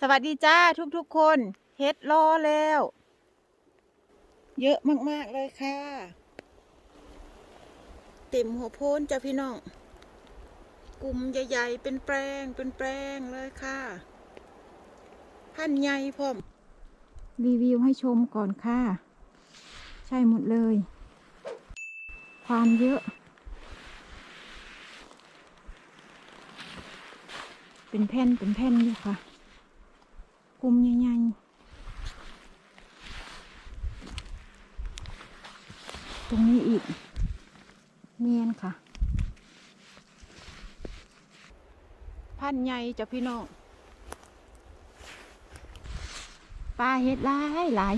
สวัสดีจ้าทุกๆคนเฮ็ดรอแล้ว เยอะมากๆเลยค่ะ เต็มหัวโพนจ้ะพี่น้อง กลุ่มใหญ่ๆ เป็นแปลงเป็นแปลงเลยค่ะ พันใหญ่พร้อม รีวิวให้ชมก่อนค่ะ ใช่หมดเลย ความเยอะเป็นแผ่นเป็นแผ่นอยู่ค่ะ กลุ่มใหญ่ๆตรงนี้อีกเมียนค่ะ พันใหญ่จ้ะพี่น้องปลาเห็ดหลายหลาย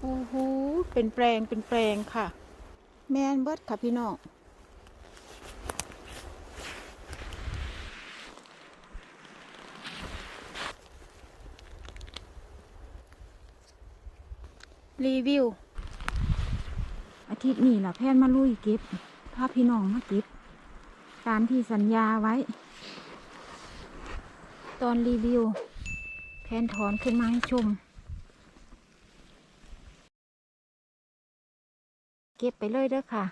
โอ้โหเป็นแปลงเป็นแปลงค่ะ แมนเบิดค่ะพี่น้อง รีวิว อาทิตย์นี้ล่ะแพทย์มาลุยเก็บพาพี่น้องมาเก็บ ตามที่สัญญาไว้ ตอนรีวิว แพนถอนขึ้นมาให้ชม เก็บไปเลยเด้อค่ะ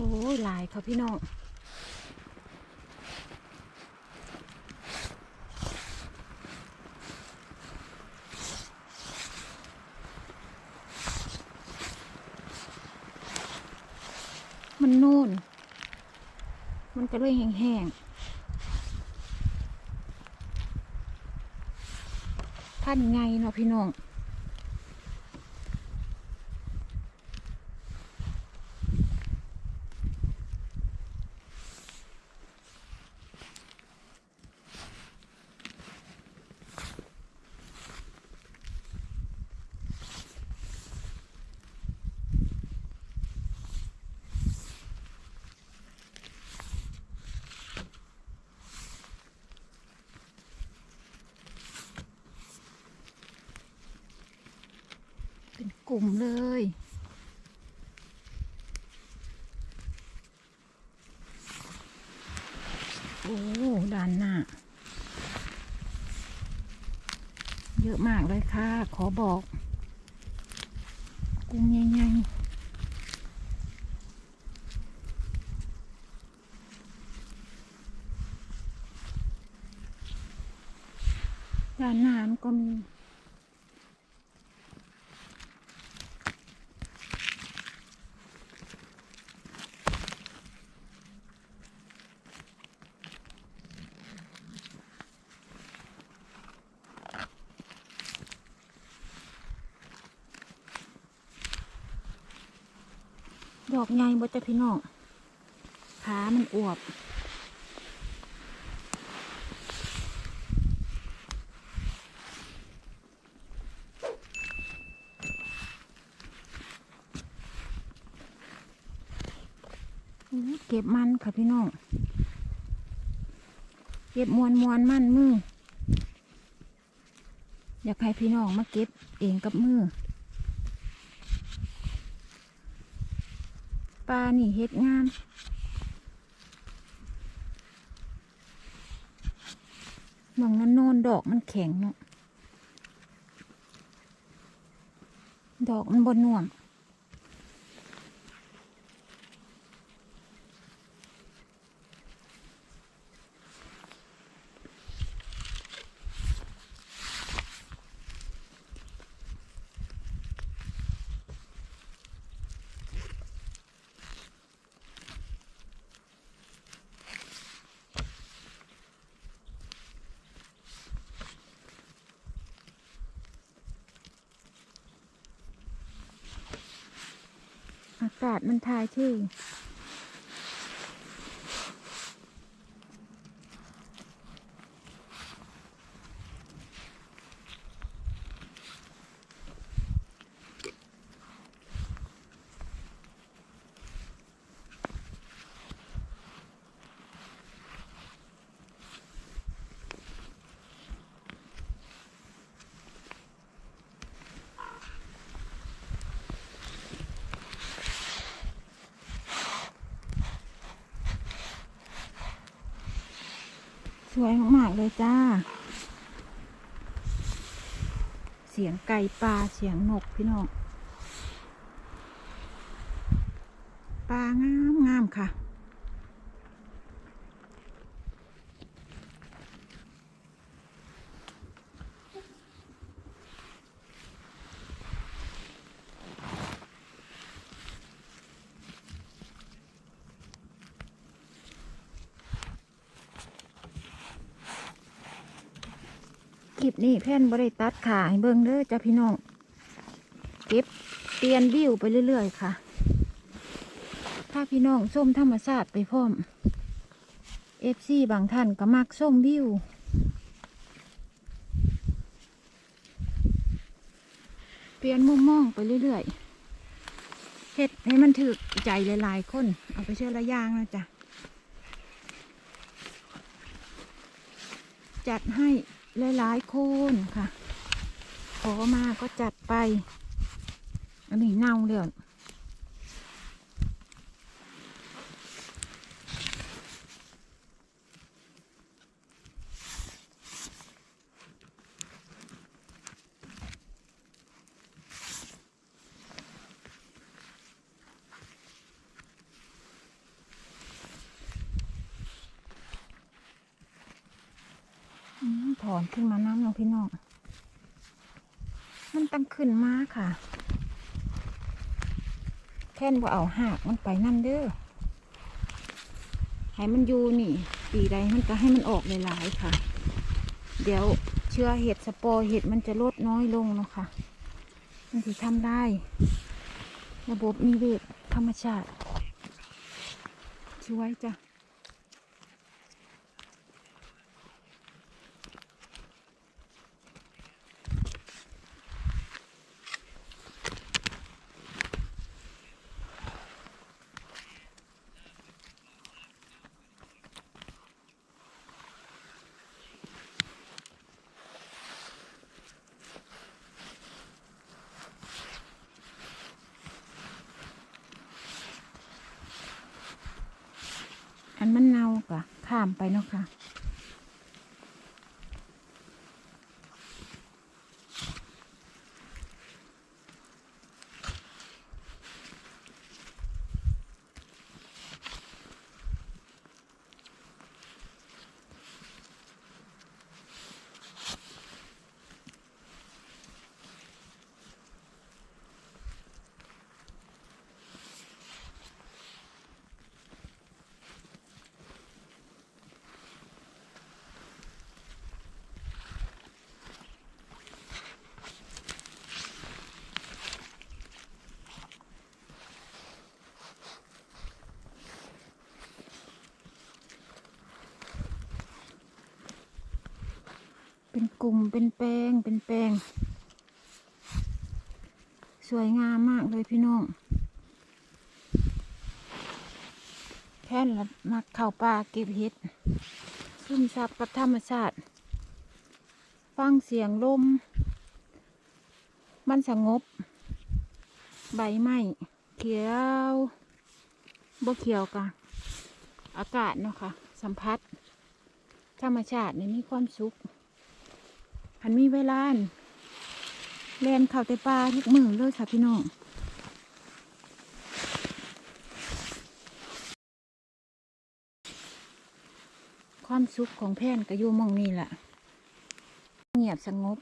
โอ้ยหลายค่ะพี่น้องมันนูนมันก็เลยแห้งๆท่านไงเนาะพี่น้อง กลุ่มเลย โอ้ด้านหน้า เยอะมากเลยค่ะ ขอบอกกลุ่มใหญ่ๆด้านหน้ามันก็มี ดอกใหญ่บ่จ้ะพี่น้องขามันอวบเก็บมันค่ะพี่น้อง เก็บมวนมวนมันมือ อยากให้พี่น้องมาเก็บเองกับมือ ปลานี่เฮ็ดงามมองนั้นโนนดอกมันแข็งเนาะดอกมันบนน่วม อากาศมันทายที่ วยมากๆเลยจ้า เสียงไก่ปลาเสียงนกพี่น้องปลางามงามค่ะ นี้แพ่นบริตัดขาให้เบิ่งเด้อจ้าพี่น้อง เก็บเปลี่ยนวิวไปเรื่อยๆค่ะ ถ้าพี่น้องส้มธรรมชาติไปพร้อมเอฟซีบางท่านก็มักส้มวิวเปลี่ยนมุมมองไปเรื่อยๆเฮ็ดให้มันถือใจหลายๆคน เอาไปเชื่อละย่างนะจ๊ะ จัดให้ หลายๆคนค่ะ ขอมาก็จัดไป อันนี้เน่าเลย ขึ้นมาน้ำน้องพี่น้อง มันตั้งขึ้นมาค่ะแค่นว่าเอาหากมันไปนั่นเด้อ ให้มันอยู่นี่ ปีใดมันก็ให้มันออกหลายๆค่ะ เดี๋ยวเชื้อเห็ดสปอร์เห็ดมันจะลดน้อยลงเนาะค่ะ มันจะทำได้ ระบบนิเวศธรรมชาติช่วยจ้ะ อันมันเน่ากะข้ามไปเนาะค่ะ ลุ่มเป็นแปลงเป็นแปลง สวยงามมากเลยพี่น้องแค่นละมักเข้าป่าเก็บเห็ดซึมซับกับธรรมชาติ ฟังเสียงลม มันสงบ ใบไม้เขียวบ่เขียวกะอากาศเนาะค่ะ สัมผัส ธรรมชาติในี่มีความสุข หันมีเวลาน่ะแลนเข่าแต่ปลาทุกมือเลยค่ะพี่น้องความสุขของแพนก็อยู่มองนี่แหละเงียบสงบ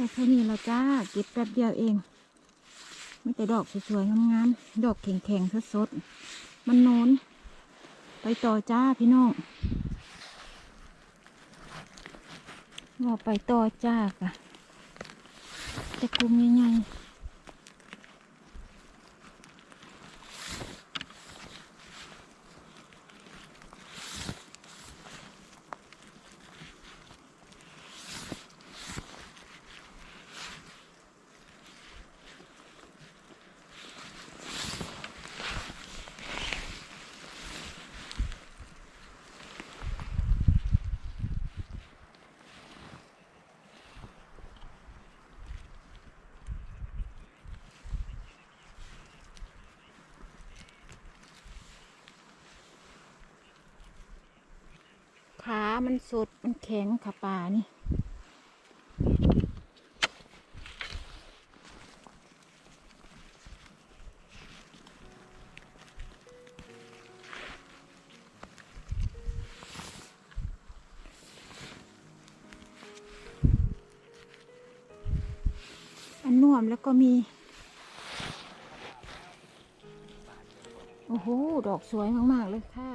ได้แค่นี้แล้วจ้าเก็บแป๊บเดียวเองไม่แต่ดอกสวยๆงามๆดอกแข็งๆสดๆมันโน้น ไปต่อจ้าพี่น้องว่าไปต่อจ้ากะจะกลุ่มยังไง มันสด มันแข็งขาป่านี่อันน่วมแล้วก็มี โอ้โห ดอกสวยมาก ๆ เลยค่ะ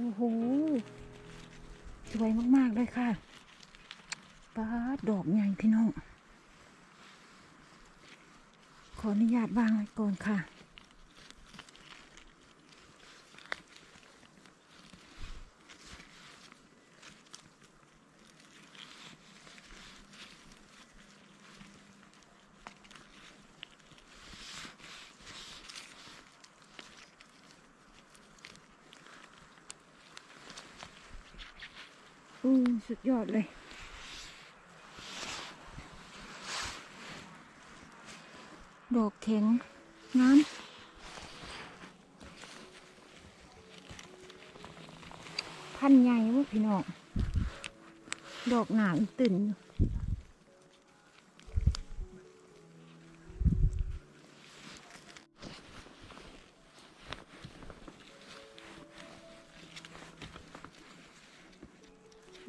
โอ้โหสวยมากๆเลยค่ะป้าดอกใหญ่พี่น้อง ขออนุญาตวางไว้ก่อนค่ะ อือสุดยอดเลย ดอกแข็งงามพันใหญ่เวะพี่น้อง ดอกหนาตื่นอยู่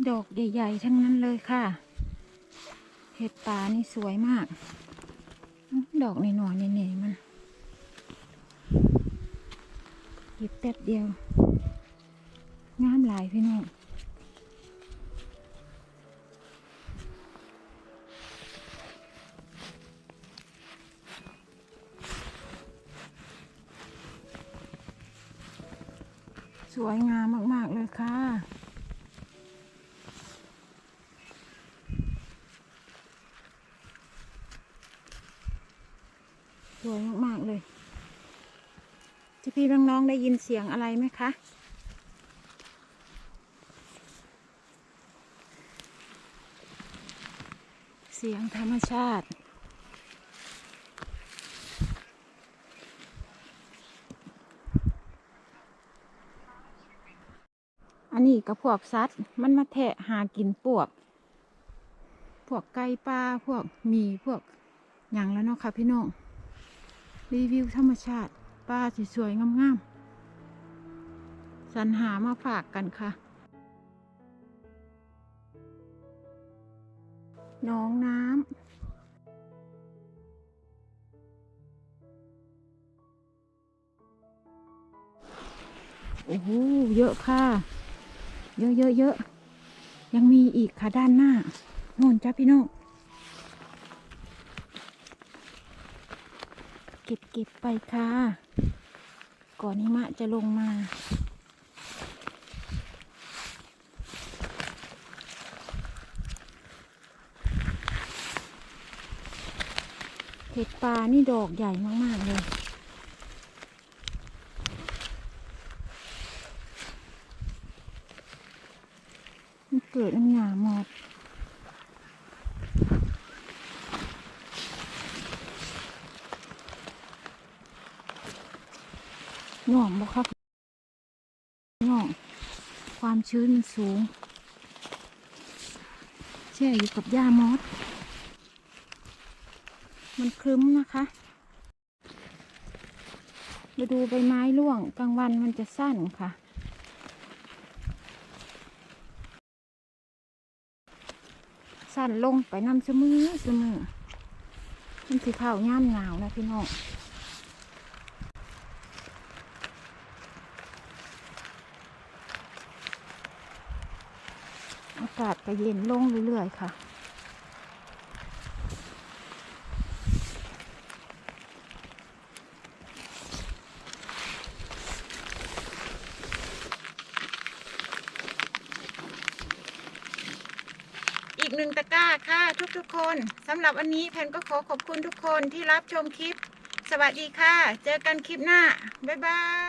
ดอกใหญ่ๆทั้งนั้นเลยค่ะ เห็ดป่านี่สวยมาก ดอกในหนอนเนี่ยมันหยิบแป๊บเดียว งามหลายพี่น้อง สวยมาก ๆ เลยที่พี่น้องๆได้ยินเสียงอะไรไหมคะ เสียงธรรมชาติอันนี้ก็พวกสัตว์มันมาแทะหากินปวก พวกไก่ป่าพวกมีพวกอย่างแล้วเนาะค่ะพี่น้อง รีวิวธรรมชาติป้าสวยๆงามๆสรรหามาฝากกันค่ะ น้องน้ำโอ้โห เยอะค่ะ เยอะเยอะเยอะ ยังมีอีกค่ะด้านหน้า โน่นจ้าพี่น้อง เก็บเก็บไปค่ะ ก่อนหิมะจะลงมา เห็ดปลานี่ดอกใหญ่มาก ๆ เลยมันเกิดน้ำหยาหม น่วงบ่ครับน่วงความชื้นมันสูง แช่อยู่กับหญ้ามอส มันคลึ้มนะคะมาดูใบไม้ร่วงกลางวันมันจะสั้นค่ะ สั้นลงไปน้ำเสมอเสมอมันสีขาย่ามหนาวนะพี่น้องากาศก็เย็นลงเรื่อยๆค่ะ อีกหนึ่งตะกร้าค่ะทุกๆคนสำหรับวันนี้แพนก็ขอขอบคุณทุกคนที่รับชมคลิป สวัสดีค่ะ เจอกันคลิปหน้า บ๊ายบาย